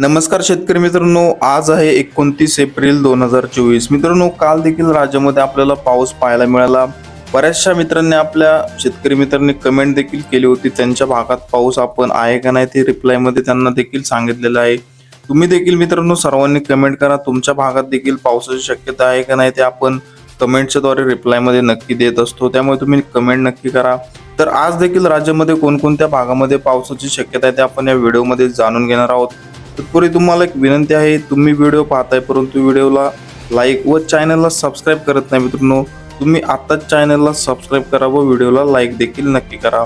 नमस्कार शेतकरी मित्रांनो आज आहे एकोणतीस एप्रिल दोन हजार चोवीस. मित्रांनो काल देखील राज्यामध्ये आपल्याला पाऊस पाहायला मिळाला. बऱ्याचशा मित्रांनी आपल्या शेतकरी मित्रांनी कमेंट देखील केली होती. त्यांच्या भागात पाऊस आपण आहे का नाही ते रिप्लायमध्ये त्यांना देखील सांगितलेलं आहे. तुम्ही देखील मित्रांनो सर्वांनी कमेंट करा. तुमच्या भागात देखील पावसाची शक्यता आहे का नाही ते आपण कमेंटच्या द्वारे रिप्लायमध्ये नक्की देत असतो. त्यामुळे तुम्ही कमेंट नक्की करा. तर आज देखील राज्यामध्ये कोणकोणत्या भागामध्ये पावसाची शक्यता आहे ते आपण या व्हिडिओमध्ये जाणून घेणार आहोत. तत्पूर्वी तुम्हाला एक विनंती आहे तुम्ही व्हिडिओ पाहताय परंतु व्हिडिओला लाईक व चॅनलला सबस्क्राईब करत नाही मित्रांनो तुम्ही आत्ताच चॅनलला सबस्क्राईब करा व व्हिडिओला लाईक देखील नक्की करा.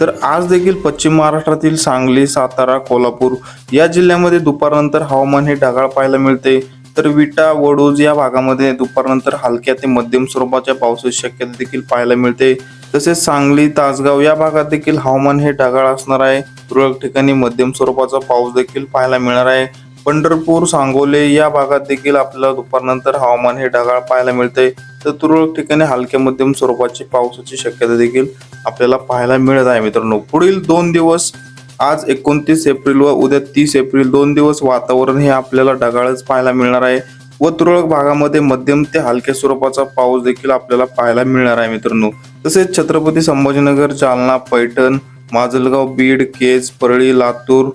तर आज देखील पश्चिम महाराष्ट्रातील सांगली सातारा कोल्हापूर या जिल्ह्यामध्ये दुपारनंतर हवामान हे ढगाळ पाहायला मिळते. तर विटा वडूज या भागामध्ये दुपारनंतर हलक्या ते मध्यम स्वरूपाच्या पावसाची शक्यता देखील पाहायला मिळते. तसेच सांगली तासगाव या भागात देखील हवामान हे ढगाळ असणार आहे. तुरळक ठिकाणी मध्यम स्वरूपाचा पाऊस देखील पाहायला मिळणार आहे. पंढरपूर सांगोले या भागात देखील आपल्याला दुपारनंतर हवामान हे ढगाळ पाहायला मिळते. तर तुरळक ठिकाणी हलक्या मध्यम स्वरूपाची पावसाची शक्यता देखील आपल्याला पाहायला मिळत आहे मित्रांनो. पुढील दोन दिवस आज एकोणतीस एप्रिल व उद्या तीस एप्रिल दोन दिवस वातावरण हे आपल्याला ढगाळच पाहायला मिळणार आहे व तुरळक भागामध्ये मध्यम ते हलक्या स्वरूपाचा पाऊस देखील आपल्याला पाहायला मिळणार आहे मित्रांनो. तसेच छत्रपती संभाजीनगर जालना पैठण माजलगाव बीड केज परळी लातूर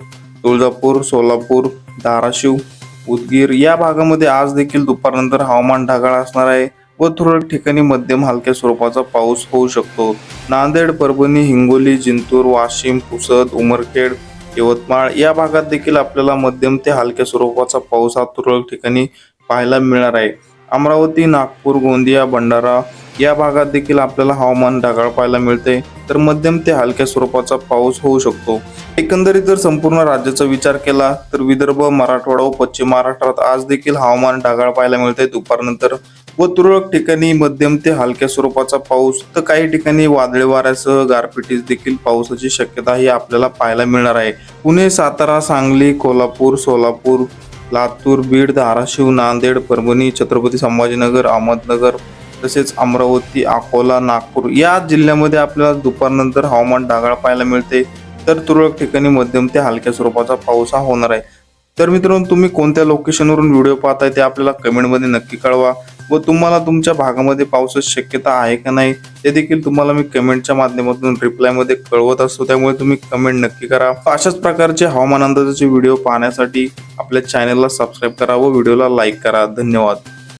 तुळजापूर सोलापूर धाराशिव उदगीर या भागामध्ये आज देखील दुपारनंतर हवामान ढगाळ असणार आहे. व तुरळक ठिकाणी मध्यम हलक्या स्वरूपाचा पाऊस होऊ शकतो. नांदेड परभणी हिंगोली जिंतूर वाशिम पुसद उमरखेड यवतमाळ या भागात देखील आपल्याला मध्यम ते हलक्या स्वरूपाचा पाऊस हा तुरळक ठिकाणी पाहायला मिळणार आहे. अमरावती नागपूर गोंदिया भंडारा या भागात देखील आपल्याला हवामान ढगाळ पाहायला मिळते. तर मध्यम ते हलक्या स्वरूपाचा पाऊस होऊ शकतो. एकंदरीत जर संपूर्ण राज्याचा विचार केला तर विदर्भ मराठवाडा व पश्चिम महाराष्ट्रात आज देखील हवामान ढगाळ पाहायला मिळते दुपारनंतर व तुरळक ठिकाणी मध्यम ते हलक्या स्वरूपाचा पाऊस. तर काही ठिकाणी वादळी वाऱ्यासह गारपिटीस देखील पावसाची शक्यता ही आपल्याला पाहायला मिळणार आहे. पुणे सातारा सांगली कोल्हापूर सोलापूर लातूर बीड धाराशिव नांदेड परभणी छत्रपती संभाजीनगर अहमदनगर तसेच अमरावती अकोला नागपूर या जिल्ह्यामध्ये आपल्याला दुपारनंतर हवामान ढगाळ पाहायला मिळते. तर तुरळक ठिकाणी मध्यम ते हलक्या स्वरूपाचा पाऊस हा होणार आहे. तर मित्रांनो तुम्ही कोणत्या लोकेशनवरून व्हिडिओ पाहताय ते आपल्याला कमेंटमध्ये नक्की कळवा. व तुम्हाला तुमच्या भागामध्ये पावसाची शक्यता आहे का नाही ते देखील तुम्हाला मी कमेंटच्या माध्यमातून रिप्लायमध्ये कळवत असतो. त्यामुळे तुम्ही कमेंट नक्की करा. अशाच प्रकारचे हवामान अंदाजाचे व्हिडिओ पाहण्यासाठी आपल्या चॅनलला सबस्क्राईब करा व व्हिडिओला लाईक करा. धन्यवाद.